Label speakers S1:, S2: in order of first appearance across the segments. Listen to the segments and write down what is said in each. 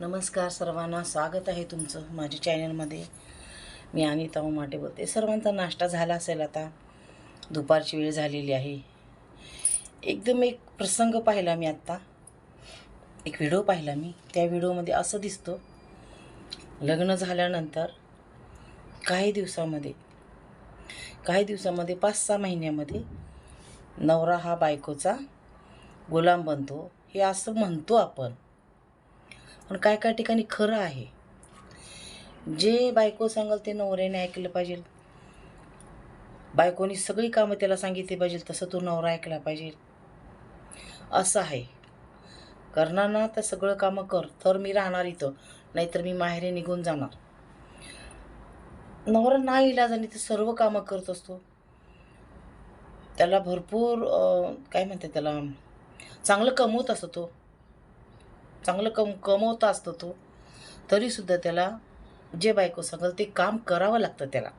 S1: नमस्कार सर्वांना स्वागत आहे तुमचं माझ्या चॅनलमध्ये. मी अनिता उमाटे बोलते. सर्वांचा नाश्ता झाला असेल आता. दुपारची वेळ झालेली आहे. एकदम एक प्रसंग पाहिला मी आत्ता. एक व्हिडिओ पाहिला मी. त्या व्हिडिओमध्ये असं दिसतं लग्न झाल्यानंतर काही दिवसामध्ये काही दिवसामध्ये पाच सहा महिन्यामध्ये नवरा हा बायकोचा गुलाम बनतो. हे असं म्हणतो आपण. पण काय काय ठिकाणी खरं आहे? जे बायको सांगाल ते नवऱ्याने ऐकलं पाहिजे. बायकोनी सगळी कामं त्याला सांगितली पाहिजे तसं तो नवरा ऐकला पाहिजे. असं आहे. करणार ना तर सगळं कामं कर तर मी राहणार इथं नाहीतर मी माहेरी निघून जाणार. नवरा ना इलाजाने ते सर्व कामं करत असतो. त्याला भरपूर काय म्हणते त्याला? चांगलं कमवत असतो तो. चांगलं कम कमवता असतो तो तरीसुद्धा त्याला जे बायको सांगेल ते काम करावं लागतं त्याला.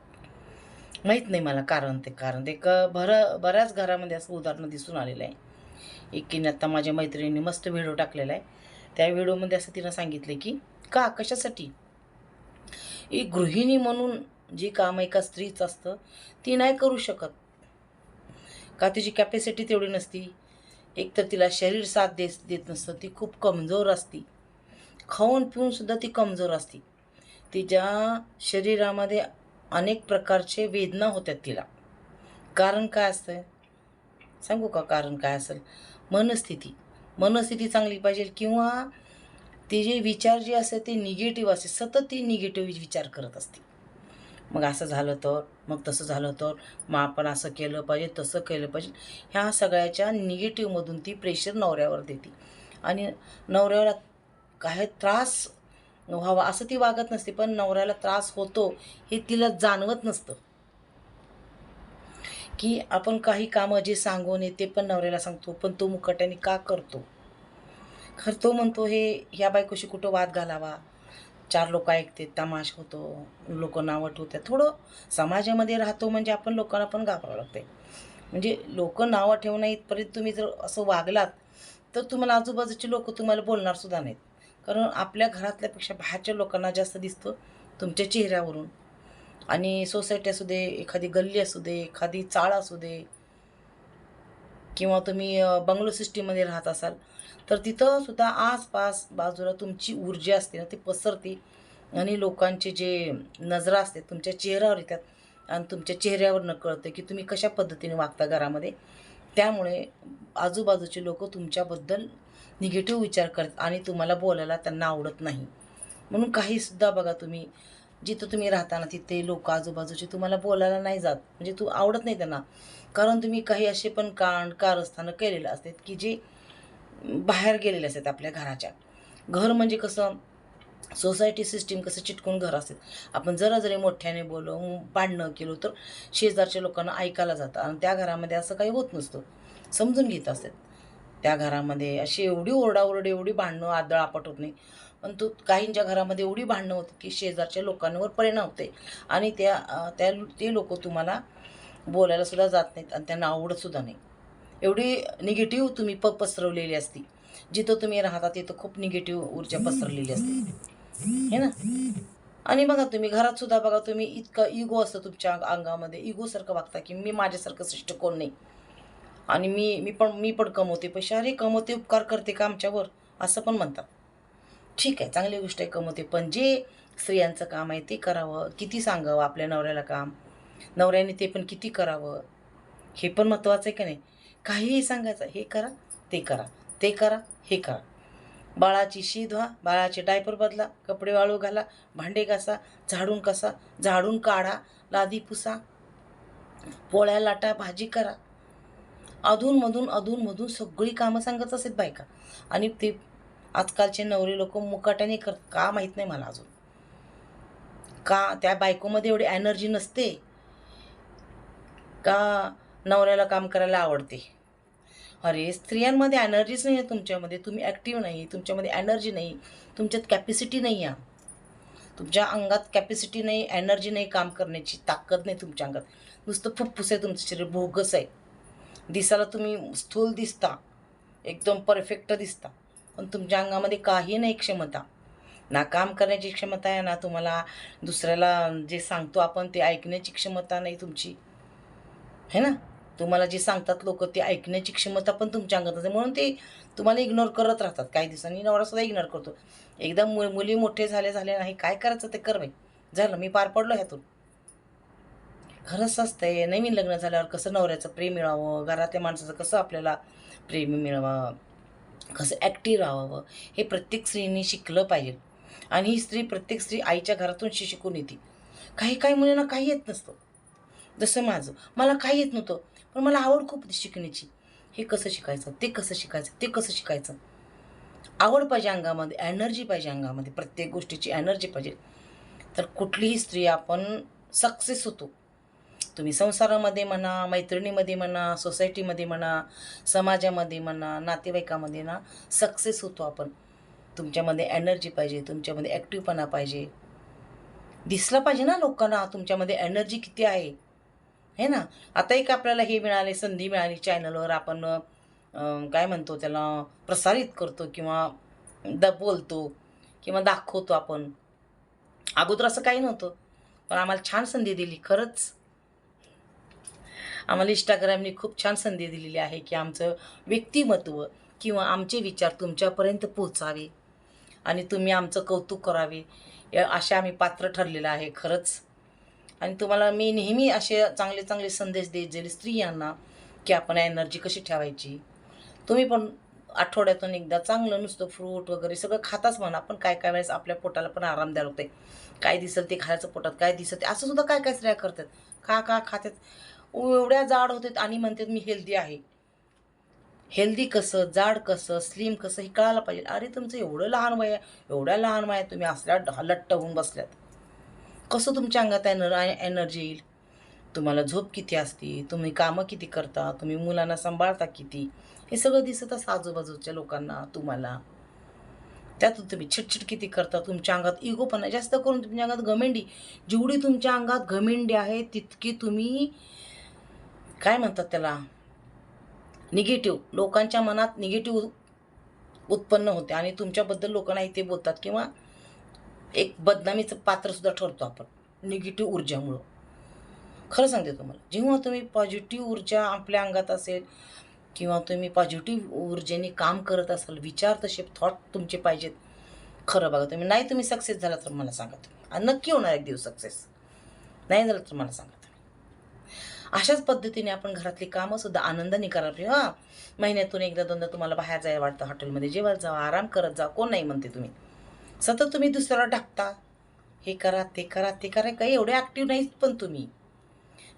S1: माहीत नाही मला कारण ते कारण ते क भर बऱ्याच घरामध्ये असं उदाहरणं दिसून आलेलं आहे. एकीने आता माझ्या मैत्रिणीने मस्त व्हिडिओ टाकलेला आहे. त्या व्हिडिओमध्ये असं तिनं सांगितलं की का कशासाठी? एक गृहिणी म्हणून जी काम एका स्त्रीच असतं ती नाही करू शकत. का तिची कॅपॅसिटी तेवढी नसती? एक तर तिला शरीर साथ देत देत नसतं ती खूप कमजोर असती. खाऊन पिऊनसुद्धा ती कमजोर असती. तिच्या शरीरामध्ये अनेक प्रकारचे वेदना होत्यात तिला. कारण काय असतं सांगू का कारण काय असेल? मनस्थिती. मनस्थिती चांगली पाहिजे किंवा तिचे विचार जे असते ते निगेटिव्ह असते. सतत ती निगेटिव्ह विचार करत असते. मग असं झालं तर मग तसं झालं तर मग आपण असं केलं पाहिजे तसं केलं पाहिजे. ह्या सगळ्याच्या निगेटिव्हमधून ती प्रेशर नवऱ्यावर देते. आणि नवऱ्याला काय त्रास व्हावा असं ती वागत नसते पण नवऱ्याला त्रास होतो हे तिला जाणवत नसतं. की आपण काही कामं जे सांगून ते पण नवऱ्याला सांगतो पण तो मुकट्याने का करतो? खरं तो म्हणतो हे ह्या बायकोशी कुठं वाद घालावा? चार लोक ऐकते तमाश होतो लोक नावं होत्या थोडं समाजामध्ये राहतो म्हणजे आपण लोकांना पण घाबरावं लागते म्हणजे लोक नावं ठेवणं इथपर्यंत तुम्ही जर असं वागलात तर तुम्हाला आजूबाजूचे लोक तुम्हाला बोलणार सुद्धा नाहीत. कारण आपल्या घरातल्यापेक्षा बाहेरच्या लोकांना जास्त दिसतं तुमच्या चेहऱ्यावरून. आणि सोसायटी असू दे एखादी गल्ली असू दे एखादी चाळ असू दे किंवा तुम्ही बंगलो सिस्टीममध्ये राहत असाल तर तिथंसुद्धा आसपास बाजूला तुमची ऊर्जा असते ना ती पसरते आणि लोकांचे जे नजरा असते तुमच्या चेहऱ्यावर येतात आणि तुमच्या चेहऱ्यावरनं कळतं की तुम्ही कशा पद्धतीने वागता घरामध्ये. त्यामुळे आजूबाजूचे लोक तुमच्याबद्दल निगेटिव्ह विचार करतात आणि तुम्हाला बोलायला त्यांना आवडत नाही. म्हणून काहीसुद्धा बघा तुम्ही जिथं तुम्ही राहता ना तिथे लोक आजूबाजूचे तुम्हाला बोलायला नाही जात. म्हणजे तू आवडत नाही त्यांना. कारण तुम्ही काही असे पण कांड कारस्थानं केलेलं असतात की जे बाहेर गेलेले असतात आपल्या घराच्या. घर म्हणजे कसं सोसायटी सिस्टीम कसं चिटकून घर असतात. आपण जरा जरी मोठ्याने बोलो भांडणं केलो तर शेजारच्या लोकांना ऐकायला जातं आणि त्या घरामध्ये असं काही होत नसतं. समजून घेत असतात. त्या घरामध्ये अशी एवढी ओरडाओरड एवढी भांडणं आदळ आपट होत नाही. पण तो काहींच्या घरामध्ये एवढी भांडणं होती की शेजारच्या लोकांवर परिणाम होते आणि त्या त्या ते लोक तुम्हाला बोलायला सुद्धा जात नाहीत आणि त्यांना आवडत सुद्धा नाही. एवढी निगेटिव्ह तुम्ही प पसरवलेली असती. जिथं तुम्ही राहता तिथं खूप निगेटिव्ह ऊर्जा पसरलेली असते. हे ना? आणि बघा तुम्ही घरात सुद्धा बघा तुम्ही इतकं इगो असतं तुमच्या अंगामध्ये. इगोसारखं वागता की मी माझ्यासारखं श्रेष्ठ कोण नाही. आणि मी मी पण मी पण कमवते. पैसे अरे कमवते उपकार करते का आमच्यावर? असं पण म्हणतात. ठीक आहे चांगली गोष्ट आहे कमवते. पण जे स्त्रियांचं काम आहे ते करावं. किती सांगावं आपल्या नवऱ्याला काम? नवऱ्याने ते पण किती करावं? हे पण महत्त्वाचं आहे का नाही? काहीही सांगायचं हे करा ते करा ते करा हे करा. बाळाची शी धुवा बाळाचे डायपर बदला कपडे वाळू घाला भांडे घासा झाडून कसा झाडून काढा लादी पुसा पोळ्या लाटा भाजी करा. अधूनमधून अधूनमधून सगळी कामं सांगत असत बायका. आणि ते आजकालचे नवरे लोक मुकाट्याने कर का माहीत नाही मला अजून. का त्या बायकोमध्ये एवढी एनर्जी नसते? का नवऱ्याला काम करायला आवडते. अरे स्त्रियांमध्ये एनर्जीच नाही आहे तुमच्यामध्ये. तुम्ही ॲक्टिव्ह नाही तुमच्यामध्ये एनर्जी नाही तुमच्यात कॅपॅसिटी नाही आहे तुमच्या अंगात कॅपॅसिटी नाही एनर्जी नाही काम करण्याची ताकद नाही तुमच्या अंगात. नुसतं फुफ्फुस आहे तुमचं शरीर भोगस आहे. दिसायला तुम्ही स्थूल दिसता एकदम परफेक्ट दिसता. पण तुमच्या अंगामध्ये काही नाही क्षमता. ना काम करण्याची क्षमता आहे ना तुम्हाला दुसऱ्याला जे सांगतो आपण ते ऐकण्याची क्षमता नाही तुमची. है ना? तुम्हाला जे सांगतात लोक ते ऐकण्याची क्षमता पण तुमच्या अंगात असते. म्हणून ते तुम्हाला इग्नोर करत राहतात. काही दिवसांनी नवरासुद्धा इग्नोर करतो. एकदा मु मुली मोठे झाले झाले नाही काय करायचं ते कर झालं मी पार पडलो ह्यातून. खरंच असतंय नवीन लग्न झाल्यावर कसं नवऱ्याचं प्रेम मिळावं घरातल्या माणसाचं कसं आपल्याला प्रेम मिळावं कसं ॲक्टिव्ह राहावं हे प्रत्येक स्त्रीने शिकलं पाहिजे. आणि ही स्त्री प्रत्येक स्त्री आईच्या घरातून शिकून येते. काही काही मुलींना काही येत नसतं. जसं माझं. मला काही येत नव्हतं पण मला आवड खूप होती शिकण्याची. हे कसं शिकायचं? ते कसं शिकायचं? ते कसं शिकायचं? आवड पाहिजे अंगामध्ये एनर्जी पाहिजे अंगामध्ये प्रत्येक गोष्टीची एनर्जी पाहिजे. तर कुठलीही स्त्री आपण सक्सेस होतो. तुम्ही संसारामध्ये म्हणा मैत्रिणीमध्ये म्हणा सोसायटीमध्ये म्हणा समाजामध्ये म्हणा नातेवाईकामध्ये ना सक्सेस होतो आपण. तुमच्यामध्ये एनर्जी पाहिजे तुमच्यामध्ये ॲक्टिव्हपणा पाहिजे. दिसलं पाहिजे ना लोकांना तुमच्यामध्ये एनर्जी किती आहे? हे ना? आता एक आपल्याला हे मिळाले संधी मिळाली चॅनलवर आपण काय म्हणतो त्याला? प्रसारित करतो किंवा द बोलतो किंवा दाखवतो आपण. अगोदर असं काही नव्हतं. पण आम्हाला छान संधी दिली खरंच. आम्हाला इंस्टाग्रामने खूप छान संधी दिलेली आहे की आमचं व्यक्तिमत्व किंवा आमचे विचार तुमच्यापर्यंत पोचावे आणि तुम्ही आमचं कौतुक करावे. असे अशा आम्ही पात्र ठरलेलं आहे खरंच. आणि तुम्हाला मी नेहमी असे चांगले चांगले संदेश देत जाईल स्त्रियांना की आपण एनर्जी कशी ठेवायची. तुम्ही पण आठवड्यातून एकदा चांगलं नुसतं फ्रूट वगैरे सगळं खाताच म्हणा पण काय काय वेळेस आपल्या पोटाला पण आराम द्यायला होते काय दिसेल ते खायचं पोटात काय दिसेल ते असं सुद्धा काय काय स्त्रिया करतात. का खा खातात. एवढ्या जाड होतात आणि म्हणतात मी हेल्दी आहे. हेल्दी कसं जाड कसं स्लिम कसं हे कळायला पाहिजे. अरे तुमचं एवढं लहान वय आहे एवढ्या लहान वयात तुम्ही असल्या ढ- लट्ट होऊन बसल्यात. कसं तुमच्या अंगात एनर एनर्जी येईल? तुम्हाला झोप किती असते? तुम्ही कामं किती करता? तुम्ही मुलांना सांभाळता किती? हे सगळं दिसत असतं आजूबाजूच्या लोकांना तुम्हाला. त्यातून तुम्ही चिटचिट किती करता? तुमच्या अंगात इगोपणा जास्त करून तुमच्या अंगात घमेंडी. जेवढी तुमच्या अंगात घमेंडी आहे तितकी तुम्ही काय म्हणतात त्याला? निगेटिव्ह. लोकांच्या मनात निगेटिव्ह उत्पन्न होते आणि तुमच्याबद्दल लोकांना इथे बोलतात किंवा एक बदनामीचं पात्रसुद्धा ठरतो आपण. निगेटिव्ह ऊर्जामुळं. खरं सांगते तुम्हाला जेव्हा तुम्ही पॉझिटिव्ह ऊर्जा आपल्या अंगात असेल किंवा तुम्ही पॉझिटिव्ह ऊर्जेने काम करत असाल विचार तसे थॉट तुमचे पाहिजेत. खरं बघा तुम्ही नाही तुम्ही सक्सेस झाला तर मला सांगा तुम्ही. आणि नक्की होणार एक दिवस सक्सेस नाही झालं तर मला सांगा तुम्ही. अशाच पद्धतीने आपण घरातली कामंसुद्धा आनंदाने करायला पाहिजे हां महिन्यातून एकदा दोनदा तुम्हाला बाहेर जायला वाटतं हॉटेलमध्ये जेवायला जावा आराम करत जा कोण नाही म्हणते तुम्ही. सतत तुम्ही दुसऱ्याला ढाकता. हे करा ते करा ते करा. काही एवढे ॲक्टिव्ह नाहीत पण तुम्ही.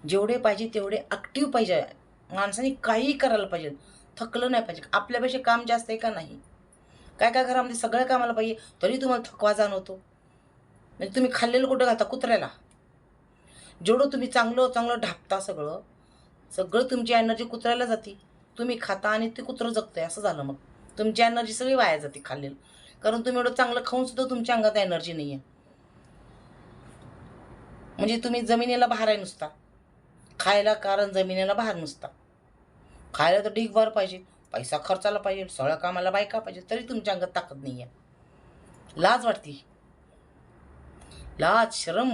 S1: जेवढे पाहिजे तेवढे ॲक्टिव्ह पाहिजे. माणसाने काहीही करायला पाहिजे. थकलं नाही पाहिजे. आपल्यापेक्षा काम जास्त आहे का नाही? काय काय घरामध्ये सगळ्या कामाला पाहिजे तरी तुम्हाला थकवा जाणवतो. म्हणजे तुम्ही खाल्लेलं कुठं घालता? कुत्र्याला. जेवढं तुम्ही चांगलं चांगलं ढापता सगळं सगळं तुमची एनर्जी कुत्र्याला जाते. तुम्ही खाता आणि ते कुत्रं जगतंय. असं झालं मग. तुमची एनर्जी सगळी वाया जाते खाल्लेलं. कारण तुम्ही एवढं चांगलं खाऊन सुद्धा तुमच्या अंगात एनर्जी नाही आहे म्हणजे तुम्ही जमिनीला भार आहे नुसता. खायला कारण जमिनीला भार नुसता. खायला तर ढीगभर पाहिजे पैसा खर्चाला पाहिजे सगळ्या कामाला बायका पाहिजे तरी तुमच्या अंगात ताकद नाही आहे लाज वाटते. लाज शरम.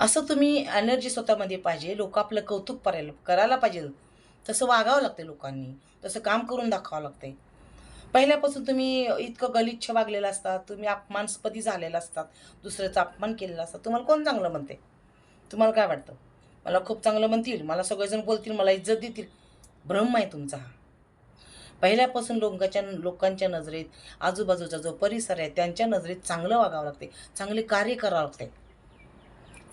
S1: असं तुम्ही एनर्जी स्वतःमध्ये पाहिजे लोक आपलं कौतुक करायला करायला पाहिजे. तसं वागावं लागते लोकांनी. तसं काम करून दाखवावं लागते पहिल्यापासून तुम्ही इतकं गलिच्छ वागलेलं असतात तुम्ही अपमानस्पदी झालेला असतात दुसऱ्याचा अपमान केलेला असतात तुम्हाला कोण चांगलं म्हणते तुम्हाला काय वाटतं? मला खूप चांगलं म्हणतील मला सगळेजण बोलतील मला इज्जत देतील. भ्रम आहे तुमचा हा. पहिल्यापासून लोकांच्या लोकांच्या नजरेत आजूबाजूचा जो परिसर आहे त्यांच्या नजरेत चांगलं वागावं लागते चांगले कार्य करावं लागते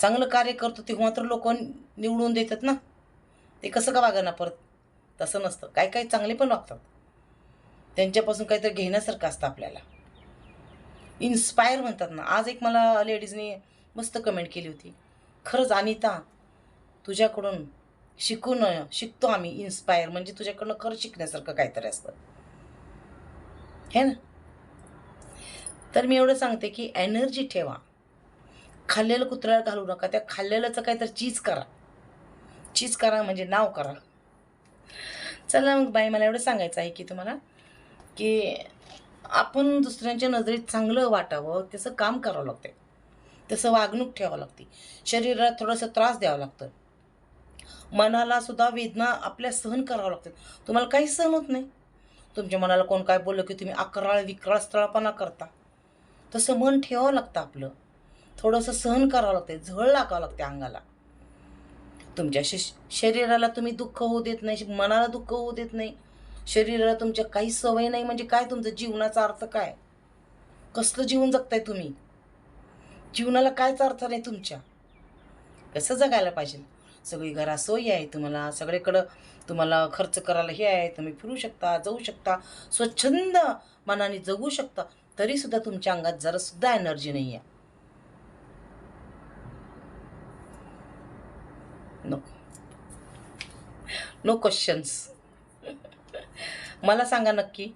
S1: चांगलं कार्य करतो तेव्हा तर लोक निवडून देतात ना. ते कसं का वागा ना परत? तसं नसतं. काही काही चांगले पण वागतात. त्यांच्यापासून काहीतरी घेण्यासारखं असतं आपल्याला. इन्स्पायर म्हणतात ना. आज एक मला लेडीजने मस्त कमेंट केली होती. खरंच अनिता तुझ्याकडून शिकून शिकतो आम्ही इन्स्पायर म्हणजे तुझ्याकडनं खरं शिकण्यासारखं काहीतरी असतं. हे ना? तर मी एवढं सांगते की एनर्जी ठेवा. खाल्लेलं कुत्र्याला घालू नका. त्या खाल्लेलंचं काहीतरी चीज करा. चीज करा म्हणजे नाव करा. चला मग बाई मला एवढं सांगायचं आहे की तुम्हाला की आपण दुसऱ्यांच्या नजरेत चांगलं वाटावं तसं काम करावं लागतं तसं वागणूक ठेवावं लागते शरीराला थोडंसं त्रास द्यावा लागतं मनाला सुद्धा वेदना आपल्या सहन करावं लागतात. तुम्हाला काही सहन होत नाही. तुमच्या मनाला कोण काय बोललं की तुम्ही अकराळ विक्राळ स्थळपणा करता. तसं मन ठेवावं लागतं आपलं. थोडंसं सहन करावं लागतं झळ लागावं लागते अंगाला. तुमच्या श शरीराला तुम्ही दुःख होऊ देत नाही मनाला दुःख होऊ देत नाही. शरीराला तुमच्या काही सवय नाही म्हणजे काय तुमचं जीवनाचा अर्थ काय? कसलं जीवन जगताय तुम्ही? जीवनाला कायच अर्थ नाही तुमच्या? कसं जगायला पाहिजे? सगळी घरा सोयी आहे तुम्हाला सगळीकडं तुम्हाला खर्च करायला हे आहे तुम्ही फिरू शकता जाऊ शकता स्वच्छंद मनाने जगू शकता तरीसुद्धा तुमच्या अंगात जरासुद्धा एनर्जी नाही आहे नो क्वेश्चन्स मला सांगा नक्की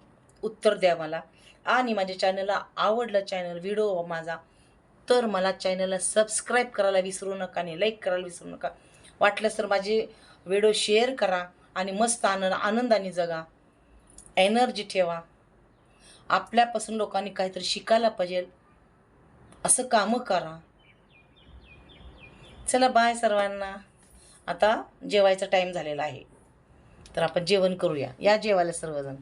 S1: उत्तर द्या मला. आणि माझ्या चॅनलला आवडलं चॅनल व्हिडिओ माझा तर मला चॅनलला सबस्क्राईब करायला विसरू नका आणि लाईक करायला विसरू नका. वाटलं तर माझे व्हिडिओ शेअर करा आणि मस्त आनंद आनंदाने जगा. एनर्जी ठेवा. आपल्यापासून लोकांनी काहीतरी शिकायला पाहिजे. असं कामं करा. चला बाय सर्वांना. आता जेवायचा टाईम झालेला आहे. तर आपण जेवण करूया. या जेवायला सर्वजण.